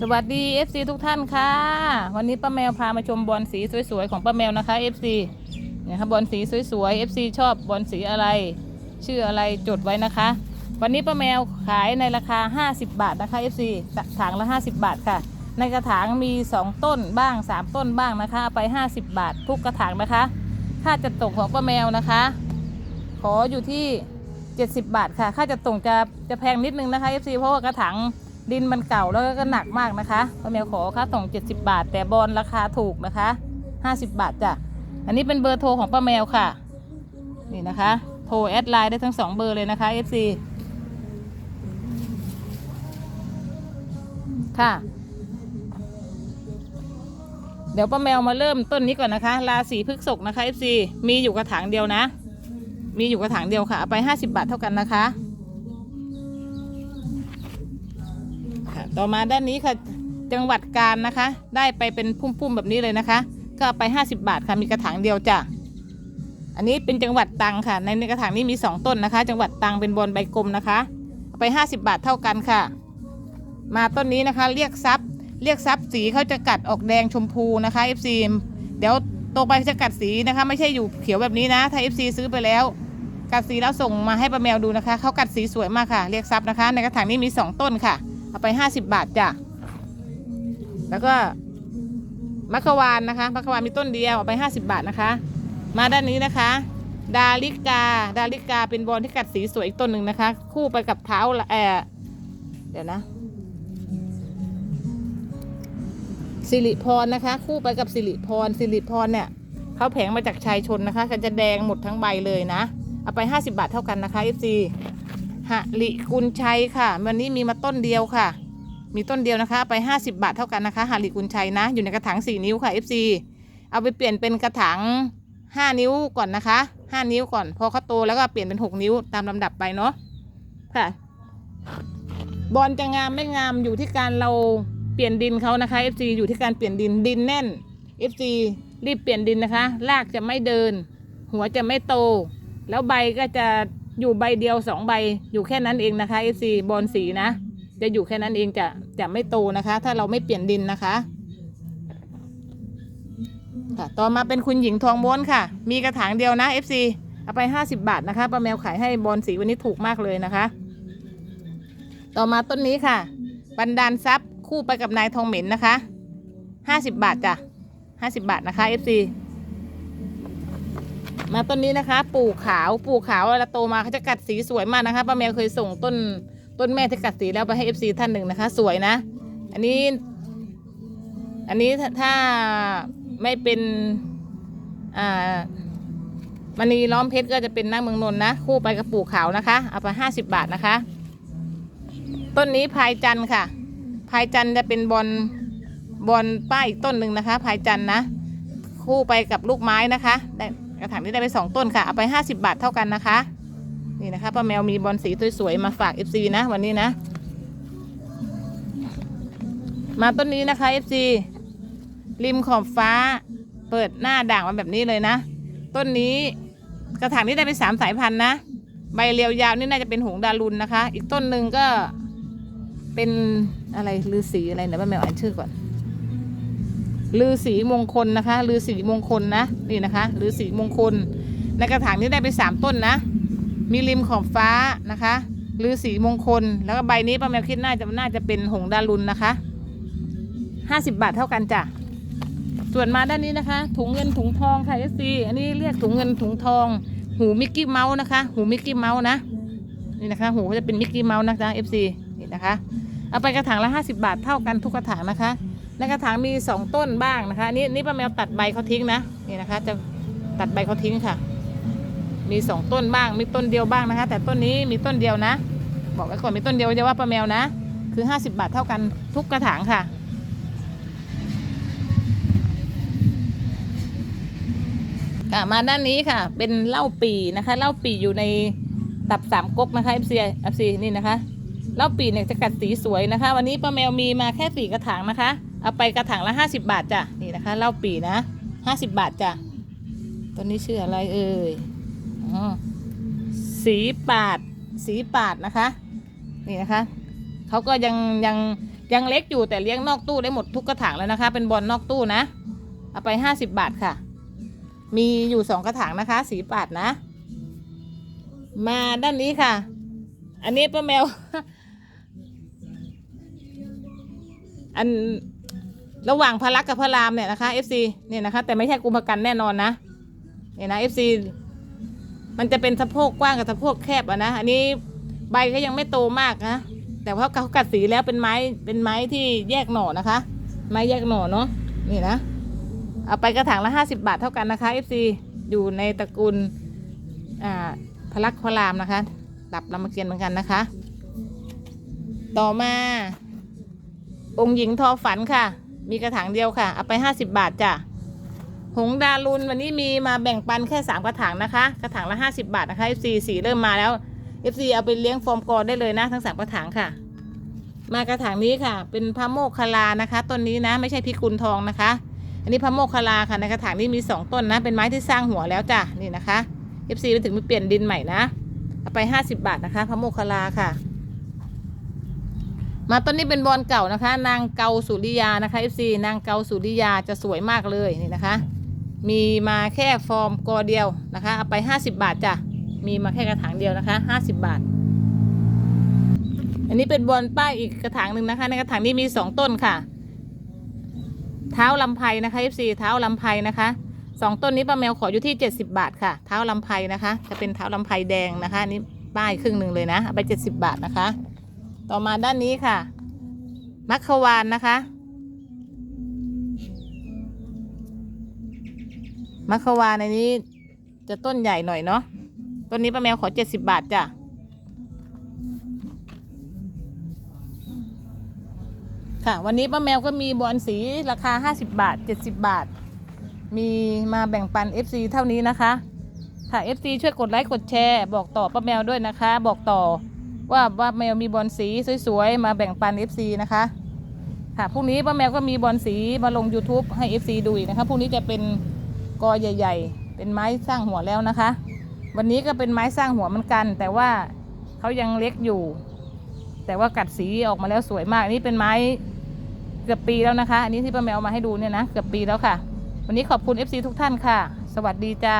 สวัสดี FC ทุกท่านค่ะ วันนี้ป้าแมวพามาชมบอลสีสวยๆของป้าแมวนะคะ FC เนี่ยค่ะบอลสีสวยๆ FC ชอบบอลสีอะไร ชื่ออะไรจดไว้นะคะ วันนี้ป้าแมวขายในราคา 50 บาทนะคะ FC ถางละ 50 บาทค่ะ ในกระถางมี 2 ต้นบ้าง 3 ต้นบ้างนะคะไป 50 บาท ทุกกระถางนะคะ ค่าจัดส่งของป้าแมวนะคะ ขออยู่ที่ 70 บาทค่ะ ค่าจัดส่งจะจะแพงนิดนึงนะคะ FC เพราะว่ากระถาง ดินมันเก่าแล้วก็หนักมากนะคะป้าแมวขอค่าส่ง70 บาท แต่บอลราคาถูกนะคะ 50 บาทจ้ะอันนี้เป็นเบอร์โทรของป้าแมวค่ะ นี่นะคะ โทรแอดไลน์ได้ทั้งสองเบอร์เลยนะคะ FC ค่ะ เดี๋ยวป้าแมวมาเริ่มต้นนี้ก่อนนะคะ ราศีพฤษภนะคะ FC มีอยู่กระถางเดียวนะ มีอยู่กระถางเดียวค่ะเอาไป 50 บาทเท่ากันนะคะ ต่อมาด้านนี้ค่ะจังหวัดกาญนะคะ ได้ไปเป็นพุ่มๆแบบนี้เลยนะคะ ก็ไป 50 บาทค่ะมีกระถางเดียวจ้ะอันนี้เป็นจังหวัดตังค่ะ ในกระถางนี้มี 2 ต้นนะคะ จังหวัดตังเป็นบอลใบกลมนะคะไป 50 บาทเท่ากันค่ะ มาต้นนี้นะคะ เรียกซับเรียกซับสีเขาจะกัดออกแดงชมพูนะคะ FC เดี๋ยวโตไปจะกัดสีนะคะ ไม่ใช่อยู่เขียวแบบนี้นะถ้า FC ซื้อไปแล้ว กัดสีแล้วส่งมาให้ป้าแมวดูนะคะเขากัดสีสวยมากค่ะ เรียกซับนะคะ ในกระถางนี้มี 2 ต้นค่ะ เอาไป50บบาทจ้ะ แล้วก็มัคควานนะคะมัคควานมีต้นเดียวเอาไป50บบาทนะคะ มาด้านนี้นะคะ ดาลิกา ดาลิกาเป็นบอลที่กัดสีสวยอีกต้นหนึ่งนะคะ คู่ไปกับเท้าแออเดี๋ยวนะสิริพรนะคะ คู่ไปกับสิริพรสิริพรเนี่ยเขาแผงมาจากชายชนนะคะก็จะแดงหมดทั้งใบเลยนะ เอาไป 50 บาทเท่ากันนะคะ FC หลิกุลชัยค่ะ วันนี้มีมาต้นเดียวค่ะ มีต้นเดียวนะคะ ไป 50 บาทเท่ากันนะคะหลิกุลชัยนะ อยู่ในกระถาง 4 นิ้วค่ะ FC เอาไปเปลี่ยนเป็นกระถาง 5 นิ้วก่อนนะคะ 5 นิ้วก่อน พอเขาโตแล้วก็เปลี่ยนเป็น 6 นิ้วตามลำดับไปเนาะค่ะ บอลจะงามไม่งามอยู่ที่การเราเปลี่ยนดินเขานะคะ FC อยู่ที่การเปลี่ยนดินดินแน่น FC รีบเปลี่ยนดินนะคะรากจะไม่เดิน หัวจะไม่โต แล้วใบก็จะ อยู่ใบเดียวสองใบอยู่แค่นั้นเองนะคะ FC บอลสีนะ จะอยู่แค่นั้นเองจะจะไม่โตนะคะ ถ้าเราไม่เปลี่ยนดินนะคะค่ะต่อมาเป็นคุณหญิงทองม้วนค่ะ มีกระถางเดียวนะ FC เอาไป 50 บาทนะคะป้าแมวขายให้บอลสีวันนี้ถูกมากเลยนะคะ ต่อมาต้นนี้ค่ะ บันดาลทรัพย์คู่ไปกับนายทองเหม็นนะคะ 50 บาทจ้ะ50 บาทนะคะ FC มาต้นนี้นะคะ ปู่ขาวปู่ขาวเวลาโตมาเขาจะกัดสีสวยมากนะคะป้าแมวเคยส่งต้นต้นแม่ที่กัดสีแล้วไปให้ FC ท่านหนึ่งนะคะ สวยนะ อันนี้ อันนี้ถ้าไม่เป็นอ่ามณีล้อมเพชรก็จะเป็นน้าเมืองนนนะ คู่ไปกับปู่ขาวนะคะ เอาไป50บบาทนะคะ ต้นนี้พายจันค่ะ พายจันจะเป็นบอลบอลป้ายอีกต้นหนึ่งนะคะ พายจันนะ คู่ไปกับลูกไม้นะคะได้ กระถางที่ได้ไปสองต้นค่ะเอาไป50 บาทเท่ากันนะคะ นี่นะคะป้าแมวมีบอลสีสวยๆมาฝาก FC นะวันนี้นะ มาต้นนี้นะคะ FC ริมขอบฟ้า เปิดหน้าด่างมาแบบนี้เลยนะ ต้นนี้กระถางนี้ได้ไปสามสายพันธุ์นะใบเรียวยาวนี่น่าจะเป็นหงดารุนนะคะ อีกต้นหนึ่งก็เป็นอะไรลือสีอะไรเดี๋ยวป้าแมวอ่านชื่อก่อน ลือสีมงคลนะคะลือสีมงคลนะนี่นะคะลือสีมงคลในกระถางนี้ได้ไปสามต้นนะ มีริมขอบฟ้านะคะลือสีมงคล แล้วก็ใบนี้ป้าแมวคิดน่าจะน่าจะเป็นหงดารุนนะคะห้าสิบบาทเท่ากันจ้ะส่วนมาด้านนี้นะคะ ถุงเงินถุงทองค่ะเอซีอันนี้เรียกถุงเงินถุงทอง หูมิกกี้เมาส์นะคะ หูมิกกี้เมาส์นะนี่นะคะ หูจะเป็นมิกกี้เมาส์นะจ๊ะเอฟซีนี่นะคะเอาไปกระถางละห้าสิบาทเท่ากันทุกกระถางนะคะ ในกระถางมีสองต้นบ้างนะคะนี่นี่ป้าแมวตัดใบเขาทิ้งนะนี่นะคะ จะตัดใบเขาทิ้งค่ะ มีสองต้นบ้างมีต้นเดียวบ้างนะคะ แต่ต้นนี้มีต้นเดียวนะ บอกไว้ก่อนมีต้นเดียวจะว่าป้าแมวนะ คือห้าสิบาทเท่ากันทุกกระถางค่ะค่ะมาด้านนี้ค่ะ เป็นเหล้าปีนะคะเหล้าปีอยู่ในตับสามก๊กนะคะ FC FC นี่นะคะเหล้าปีเนี่ยจะกัดสีสวยนะคะ วันนี้ป้าแมวมีมาแค่สี่กระถางนะคะ เอาไปกระถางละห้าสิบาทจ้ะนี่นะคะเหล้าปีนะห้าสิบาทจ้ะตัวนี้ชื่ออะไรเอ่ยอ๋อสีปาดสีปาดนะคะ นี่นะคะเขาก็ยังยังยังเล็กอยู่แต่เลี้ยงนอกตู้ได้หมดทุกกระถางแล้วนะคะ เป็นบอลนอกตู้นะ เอาไปห้าสิบบาทค่ะ มีอยู่สองกระถางนะคะ สีบาทนะ มาด้านนี้ค่ะ อันนี้ป้าแมว อัน ระหว่างพระลักษณ์กับพระรามเนี่ยนะคะ FC เนี่ยนะคะ แต่ไม่ใช่กุมภกันแน่นอนนะเนี่ยนะ FC มันจะเป็นสะโพกกว้างกับสะโพกแคบอะนะอันนี้ใบก็ยังไม่โตมากนะแต่ว่าเขากัดสีแล้วเป็นไม้เป็นไม้ที่แยกหน่อนะคะ ไม้แยกหน่อเนาะนี่นะเอาไปกระถางละห้าสิบาทเท่ากันนะคะ FC อยู่ในตระกูลอ่าพลักพระรามนะคะดับรามเกียรติเหมือนกันนะคะ ต่อมา องค์หญิงทอฝันค่ะ มีกระถางเดียวค่ะ เอาไปห้าสิบาทจ้ะ หงดารุนวันนี้มีมาแบ่งปันแค่สามกระถางนะคะ กระถางละห้าสิบาทนะคะ FC สีเริ่มมาแล้ว FC เอาไปเลี้ยงฟอร์มกอได้เลยนะ ทั้งสามกระถางค่ะ มากระถางนี้ค่ะ เป็นพระโมคคัลานะคะ ต้นนี้นะ ไม่ใช่พิกุลทองนะคะ อันนี้พระโมคคัลาค่ะ ในกระถางนี้มีสองต้นนะ เป็นไม้ที่สร้างหัวแล้วจ้ะ นี่นะคะ FC ไปถึงไปเปลี่ยนดินใหม่นะ เอาไปห้าสิบาทนะคะ พระโมคคัลลาค่ะ มาต้นนี้เป็นบอลเก่านะคะ นางเกาสุริยานะคะ FC นางเกาสุริยาจะสวยมากเลยนี่นะคะ มีมาแค่ฟอร์มกอเดียวนะคะเอาไป 50 บาทจ้ะมีมาแค่กระถางเดียวนะคะ 50 บาท อันนี้เป็นบอลป้ายอีกกระถางหนึ่งนะคะ ในกระถางนี้มี 2 ต้นค่ะ เท้าลำไพนะคะ FC เท้าลำไพนะคะสองต้นนี้ป้าแมวขออยู่ที่ 70 บาทค่ะ เท้าลำไพนะคะ จะเป็นเท้าลำไพแดงนะคะนนี้ป้ายครึ่งหนึ่งเลยนะเอาไป 70 บาทนะคะ ต่อมาด้านนี้ค่ะ มัคควานนะคะ มัคควานในนี้จะต้นใหญ่หน่อยเนาะ ต้นนี้ป้าแมวขอ70บาทจ้ะ ค่ะ วันนี้ป้าแมวก็มีบอลสีราคา50บาท70บาท มีมาแบ่งปัน FC เท่านี้นะคะ ค่ะ FC ช่วยกดไลค์กดแชร์ บอกต่อป้าแมวด้วยนะคะ บอกต่อ ว่าป้าแมวมีบอลสีสวยๆ มาแบ่งปัน FC นะคะ ค่ะพรุ่งนี้ป้าแมวก็มีบอลสีมาลง YouTube ให้ FC ดูอีกนะคะพรุ่งนี้จะเป็นกอใหญ่ ๆ เป็นไม้สร้างหัวแล้วนะคะ วันนี้ก็เป็นไม้สร้างหัวเหมือนกัน แต่ว่าเขายังเล็กอยู่ แต่ว่ากัดสีออกมาแล้วสวยมากนนี้เป็นไม้เกือบปีแล้วนะคะ อันนี้ที่ป้าแมวเอามาให้ดูเนี่ยนะเกือบปีแล้วค่ะ วันนี้ขอบคุณ FC ทุกท่านค่ะ สวัสดีจ้า